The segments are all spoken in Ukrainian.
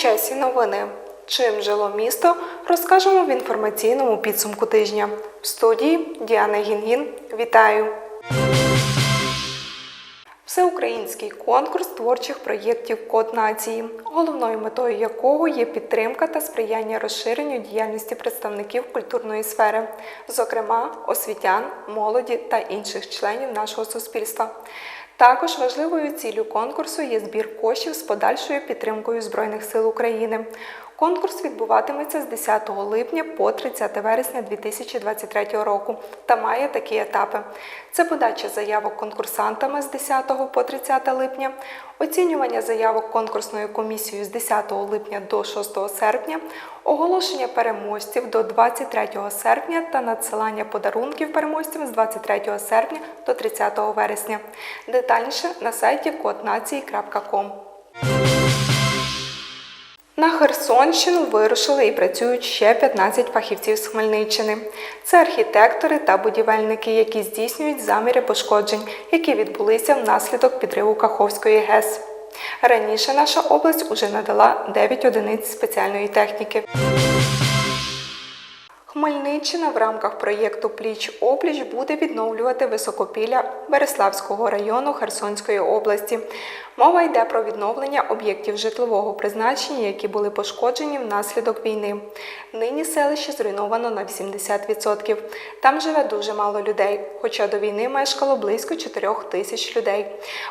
Часі новини. Чим жило місто, розкажемо в інформаційному підсумку тижня. В студії Діана Гінгін. Вітаю! Всеукраїнський конкурс творчих проєктів Код нації, головною метою якого є підтримка та сприяння розширенню діяльності представників культурної сфери, зокрема освітян, молоді та інших членів нашого суспільства. Також важливою ціллю конкурсу є збір коштів з подальшою підтримкою Збройних сил України. Конкурс відбуватиметься з 10 липня по 30 вересня 2023 року та має такі етапи: це подача заявок конкурсантами з 10 по 30 липня, оцінювання заявок конкурсною комісією з 10 липня до 6 серпня, оголошення переможців до 23 серпня та надсилання подарунків переможцям з 23 серпня до 30 вересня. Детальніше на сайті коднації.ком. На Херсонщину вирушили і працюють ще 15 фахівців з Хмельниччини. Це архітектори та будівельники, які здійснюють заміри пошкоджень, які відбулися внаслідок підриву Каховської ГЕС. Раніше наша область уже надала 9 одиниць спеціальної техніки. Хмельниччина в рамках проєкту Пліч опліч буде відновлювати високопілля Береславського району Херсонської області. Мова йде про відновлення об'єктів житлового призначення, які були пошкоджені внаслідок війни. Нині селище зруйновано на 80%. Там живе дуже мало людей, хоча до війни мешкало близько 4 тисяч людей.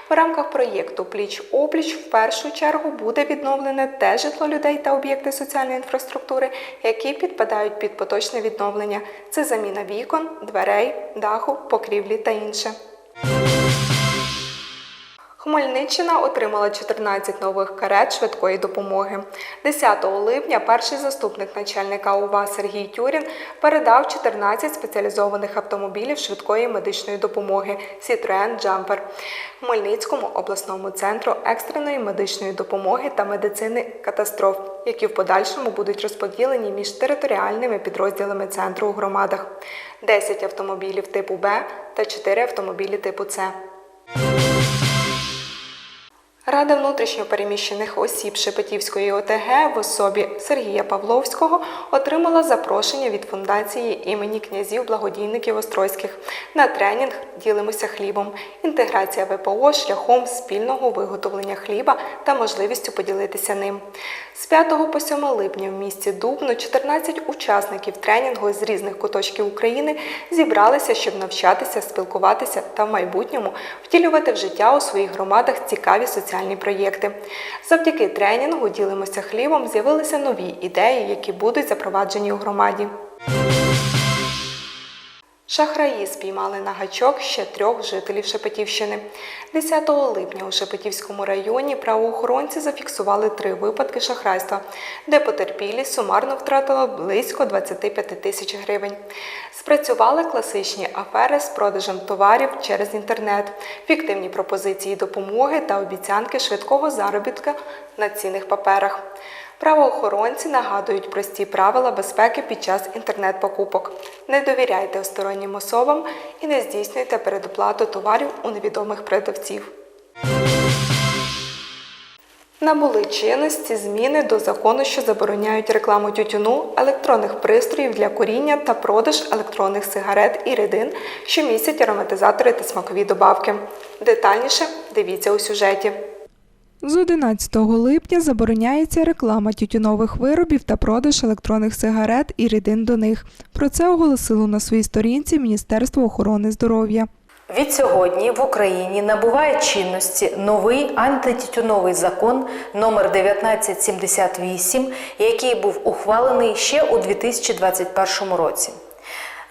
В рамках проєкту Пліч опліч в першу чергу буде відновлене те житло людей та об'єкти соціальної інфраструктури, які підпадають під поточне відновлення. Це заміна вікон, дверей, даху, покрівлі та інше. Хмельниччина отримала 14 нових карет швидкої допомоги. 10 липня перший заступник начальника УВА Сергій Тюрін передав 14 спеціалізованих автомобілів швидкої медичної допомоги Citroen Jumper Хмельницькому обласному центру екстреної медичної допомоги та медицини катастроф, які в подальшому будуть розподілені між територіальними підрозділами центру у громадах. 10 автомобілів типу Б та 4 автомобілі типу С. Рада внутрішньопереміщених осіб Шепетівської ОТГ в особі Сергія Павловського отримала запрошення від фундації імені князів благодійників Острозьких на тренінг Ділимося хлібом, інтеграція ВПО шляхом спільного виготовлення хліба та можливістю поділитися ним. З 5 по 7 липня в місті Дубно 14 учасників тренінгу з різних куточків України зібралися, щоб навчатися, спілкуватися та в майбутньому втілювати в життя у своїх громадах цікаві соціальні проєкти. Завдяки тренінгу ділимося хлібом з'явилися нові ідеї, які будуть запроваджені у громаді. Шахраї спіймали на гачок ще трьох жителів Шепетівщини. 10 липня у Шепетівському районі правоохоронці зафіксували три випадки шахрайства, де потерпілі сумарно втратили близько 25 тисяч гривень. Спрацювали класичні афери з продажем товарів через інтернет, фіктивні пропозиції допомоги та обіцянки швидкого заробітка на цінних паперах. Правоохоронці нагадують прості правила безпеки під час інтернет-покупок. Не довіряйте остороннім особам і не здійснюйте передоплату товарів у невідомих продавців. Набули чинності зміни до закону, що забороняють рекламу тютюну, електронних пристроїв для куріння та продаж електронних сигарет і рідин, що містять ароматизатори та смакові добавки. Детальніше дивіться у сюжеті. З 11 липня забороняється реклама тютюнових виробів та продаж електронних сигарет і рідин до них. Про це оголосило на своїй сторінці Міністерство охорони здоров'я. Відсьогодні в Україні набуває чинності новий антитютюновий закон номер 1978, який був ухвалений ще у 2021 році.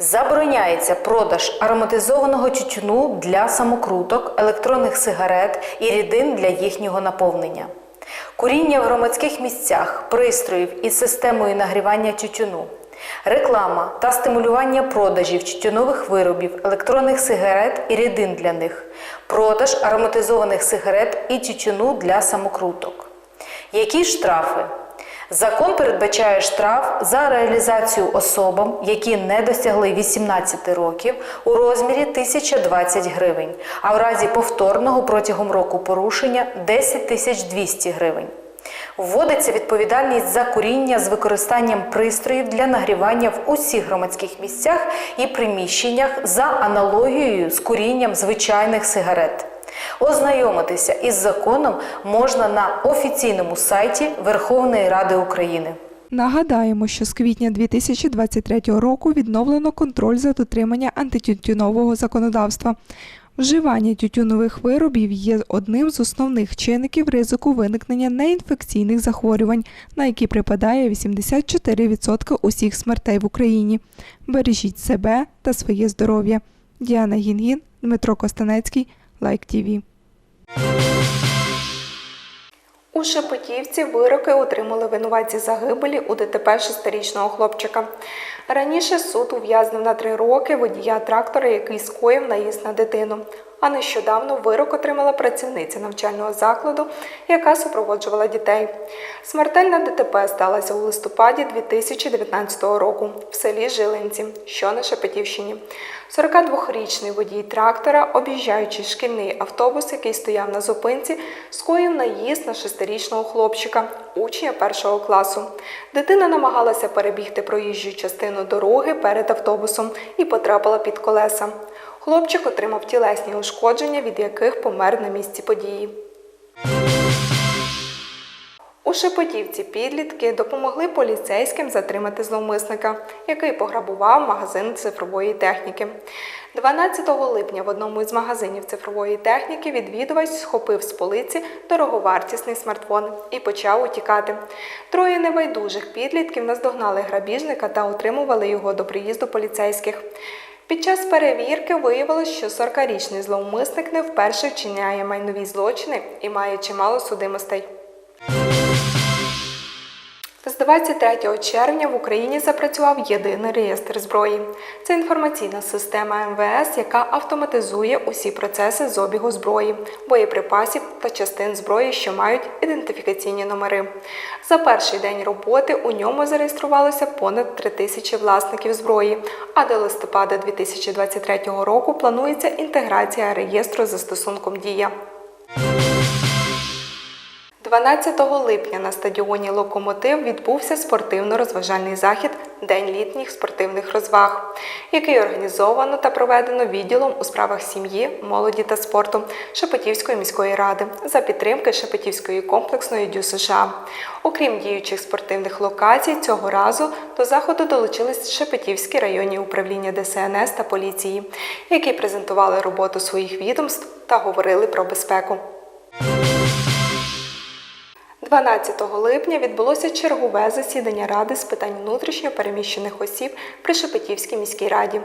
Забороняється продаж ароматизованого тютюну для самокруток, електронних сигарет і рідин для їхнього наповнення. Куріння в громадських місцях, пристроїв із системою нагрівання тютюну, реклама та стимулювання продажів тютюнових виробів, електронних сигарет і рідин для них, продаж ароматизованих сигарет і тютюну для самокруток. Які штрафи? Закон передбачає штраф за реалізацію особам, які не досягли 18 років, у розмірі 1020 гривень, а в разі повторного протягом року порушення 10 200 гривень. Вводиться відповідальність за куріння з використанням пристроїв для нагрівання в усіх громадських місцях і приміщеннях за аналогією з курінням звичайних сигарет. Ознайомитися із законом можна на офіційному сайті Верховної Ради України. Нагадаємо, що з квітня 2023 року відновлено контроль за дотримання антитютюнового законодавства. Вживання тютюнових виробів є одним з основних чинників ризику виникнення неінфекційних захворювань, на які припадає 84% усіх смертей в Україні. Бережіть себе та своє здоров'я. Діана Гінгін, Дмитро Костанецький, Лайк ТІВІ. У Шепетівці вироки отримали винуватці загибелі у ДТП шестирічного хлопчика. Раніше суд ув'язнив на три роки водія трактора, який скоїв наїзд на дитину. А нещодавно вирок отримала працівниця навчального закладу, яка супроводжувала дітей. Смертельна ДТП сталася у листопаді 2019 року в селі Жилинці, що на Шепетівщині. 42-річний водій трактора, об'їжджаючи шкільний автобус, який стояв на зупинці, скоїв наїзд на шестирічного хлопчика, учня першого класу. Дитина намагалася перебігти проїжджу частину дороги перед автобусом і потрапила під колеса. Хлопчик отримав тілесні ушкодження, від яких помер на місці події. У Шепетівці підлітки допомогли поліцейським затримати зловмисника, який пограбував магазин цифрової техніки. 12 липня в одному із магазинів цифрової техніки відвідувач схопив з полиці дороговартісний смартфон і почав утікати. Троє невайдужих підлітків наздогнали грабіжника та утримували його до приїзду поліцейських. Під час перевірки виявилось, що 40-річний зловмисник не вперше вчиняє майнові злочини і має чимало судимостей. З 23 червня в Україні запрацював єдиний реєстр зброї. Це інформаційна система МВС, яка автоматизує усі процеси з обігу зброї, боєприпасів та частин зброї, що мають ідентифікаційні номери. За перший день роботи у ньому зареєструвалося понад 3 тисячі власників зброї. А до листопада 2023 року планується інтеграція реєстру застосунком Дія. 12 липня на стадіоні Локомотив відбувся спортивно-розважальний захід День літніх спортивних розваг, який організовано та проведено відділом у справах сім'ї, молоді та спорту Шепетівської міської ради за підтримки Шепетівської комплексної дю США. Окрім діючих спортивних локацій, цього разу до заходу долучились Шепетівські районні управління ДСНС та поліції, які презентували роботу своїх відомств та говорили про безпеку. 12 липня відбулося чергове засідання Ради з питань внутрішньо переміщених осіб при Шепетівській міській раді.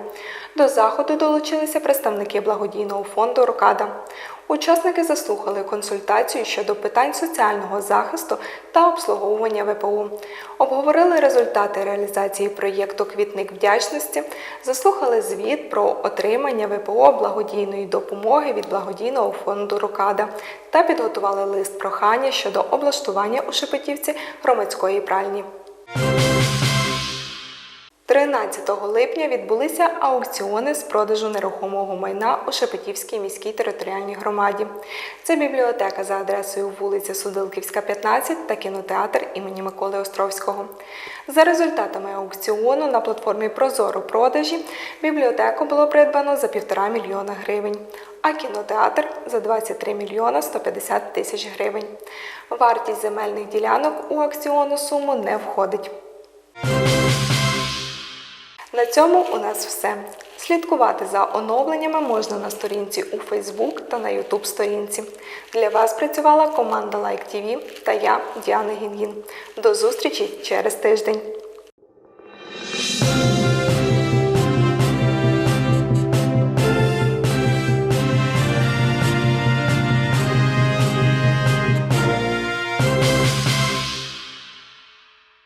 До заходу долучилися представники благодійного фонду Рокада. Учасники заслухали консультацію щодо питань соціального захисту та обслуговування ВПО, обговорили результати реалізації проєкту Квітник вдячності, заслухали звіт про отримання ВПО благодійної допомоги від благодійного фонду Рокада та підготували лист прохання щодо облаштування у Шепетівці громадської пральні. 13 липня відбулися аукціони з продажу нерухомого майна у Шепетівській міській територіальній громаді. Це бібліотека за адресою вулиця Судилківська, 15 та кінотеатр імені Миколи Островського. За результатами аукціону на платформі Прозоро продажі бібліотеку було придбано за півтора мільйона гривень, а кінотеатр за 23 мільйона 150 тисяч гривень. Вартість земельних ділянок у акціону суму не входить. На цьому у нас все. Слідкувати за оновленнями можна на сторінці у Facebook та на YouTube сторінці. Для вас працювала команда Like TV та я, Діана Гінгін. До зустрічі через тиждень.